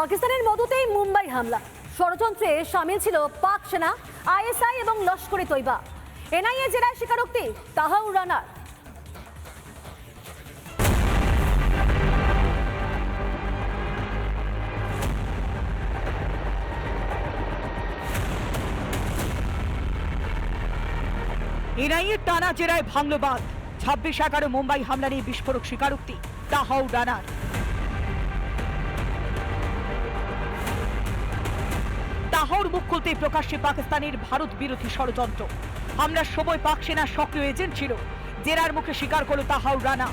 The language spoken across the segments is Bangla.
পাকিস্তানের মদতেই মুম্বাই হামলা। ষড়যন্ত্রে সামিল ছিল পাক সেনা, আইএসআই এবং লস্করে তৈবা। এনআইএ জেরায় স্বীকারোক্তি তাহাউর রানার। এনআইএর টানা জেরায় ভাঙল বাঁধ। ছাব্বিশ এগারো মুম্বাই হামলা নিয়ে বিস্ফোরক স্বীকারোক্তি, তাহাও ডানার তাহার মুখ খুলতে প্রকাশ্যে পাকিস্তানের ভারত বিরোধী ষড়যন্ত্র। হামলার সময় পাক সেনার সক্রিয় এজেন্ট ছিল। জেরার মুখে স্বীকার করল তাহাউর রানা।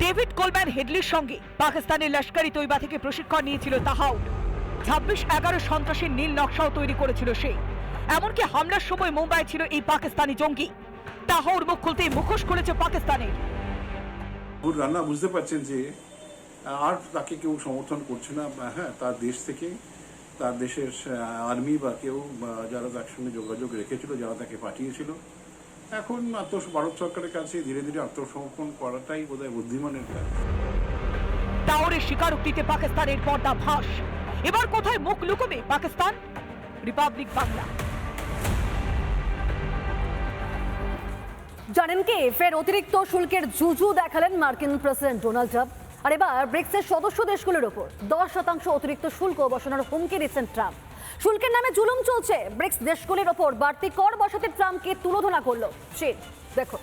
ডেভিড কোলম্যান হেডলির সঙ্গে পাকিস্তানের লস্করি তৈবা থেকে প্রশিক্ষণ নিয়েছিল তাহাউড ছাব্বিশ এগারো সন্ত্রাসীর নীল নকশাও তৈরি করেছিল সে। এমনকি হামলার সময় মুম্বাই ছিল এই পাকিস্তানি জঙ্গি। তাহাউর মুখ খুলতেই মুখোশ খুলেছে পাকিস্তানের। রান্না বুঝতে পারছেন যে আর তাকে কেউ সমর্থন করছে না হ্যাঁ তার দেশ থেকে তার দেশের আর্মি বা কেউ যারা তার সঙ্গে যোগাযোগ রেখেছিল যারা তাকে পাঠিয়েছিল এখন আত্ম ভারত সরকারের কাছে ধীরে ধীরে আত্মসমর্পণ করাটাই বোধহয় বুদ্ধিমানের কাজ। তাওরের স্বীকারোক্তিতে পাকিস্তানের পর্দা ফাঁস এবার কোথায় মুখ লুকোবে পাকিস্তান? রিপাবলিক বাংলা। জানেন কি? ফের অতিরিক্ত শুল্কের জুজু দেখালেন মার্কিন প্রেসিডেন্ট ডোনাল্ড ট্রাম্প। আর এবার ব্রিক্সের সদস্য দেশগুলোর ওপর দশ শতাংশ অতিরিক্ত শুল্ক বসানোর হুমকি দিচ্ছেন ট্রাম্প। শুল্কের নামে জুলুম চলছে। ব্রিক্স দেশগুলির ওপর বাড়তি কর বসাতে ট্রাম্পকে তুলোধনা করল চীন। দেখো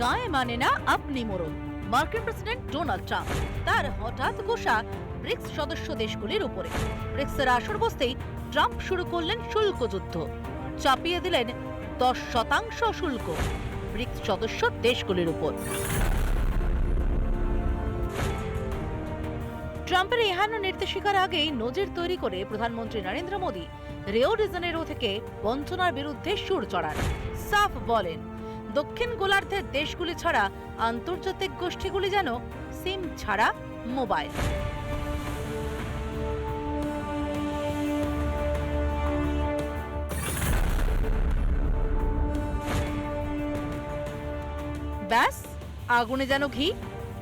গায়ে মানে না আপনি মরুন মার্কিন প্রেসিডেন্ট ডোনাল্ড ট্রাম্প। তার হঠাৎ গোসা ব্রিক্স সদস্য দেশগুলির উপরে। ব্রিক্সের আসর বসতেই ট্রাম্প শুরু করলেন শুল্ক যুদ্ধ। চাপিয়ে দিলেন দশ শতাংশ শুল্ক ব্রিক্স সদস্য দেশগুলির উপর। ট্রাম্পের এহানো নির্দেশিকার আগেই নজির তৈরি করে প্রধানমন্ত্রী নরেন্দ্র মোদী রেও ডিজানেরো থেকে বঞ্চনার বিরুদ্ধে সুর চড়ান। সাফ বলেন দক্ষিণ গোলার্ধের দেশগুলি ছাড়া আন্তর্জাতিক গোষ্ঠীগুলি যেন সিম ছাড়া মোবাইল। ব্যাস, আগুনে যেন ঘি।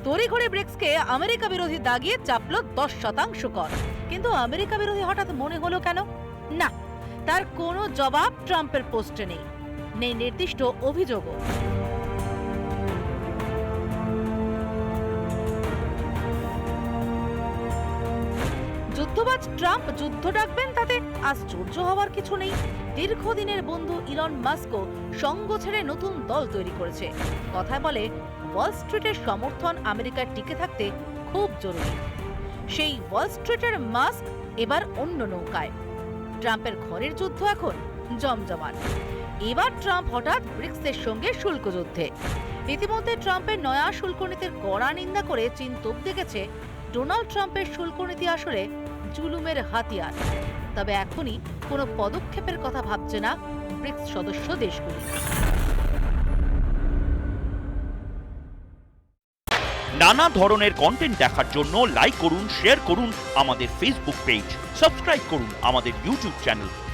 তড়িঘড়ি ব্রিক্সকে আমেরিকা বিরোধী দাগিয়ে চাপল দশ শতাংশ কর। কিন্তু আমেরিকা বিরোধী হঠাৎ মনে হলো কেন? না, তার কোনো জবাব ট্রাম্পের পোস্টে নেই। নেই নির্দিষ্ট অভিযোগও। যুদ্ধবাজ ট্রাম্প যুদ্ধ ডাকবেন তাতে আশ্চর্য হওয়ার কিছু নেই। দীর্ঘদিনের বন্ধু ইলন মাস্কও সঙ্গ ছেড়ে নতুন দল তৈরি করেছে। কথায় বলে, ওয়াল স্ট্রিটের সমর্থন আমেরিকার টিকে থাকতে খুব জরুরি। সেই ওয়াল স্ট্রিটের মাস্ক এবার অন্য নৌকায়। ট্রাম্পের ঘরের যুদ্ধ এখন জমজমাট। এবার ট্রাম্প হঠাৎ ব্রিক্সের সঙ্গে শুল্ক যুদ্ধে ইতিমধ্যে ট্রাম্পের নয়া শুল্ক নীতির কড়া নিন্দা করে চীন তোপ দেখেছে। ডোনাল্ড ট্রাম্পের শুল্ক নীতি আসলে জুলুমের হাতিয়ার। তবে এখনই কোনো পদক্ষেপের কথা ভাবছে না ব্রিক্স সদস্য দেশগুলি। নানা ধরনের কন্টেন্ট দেখার জন্য লাইক করুন শেয়ার করুন আমাদের ফেসবুক পেজ সাবস্ক্রাইব করুন আমাদের ইউটিউব চ্যানেল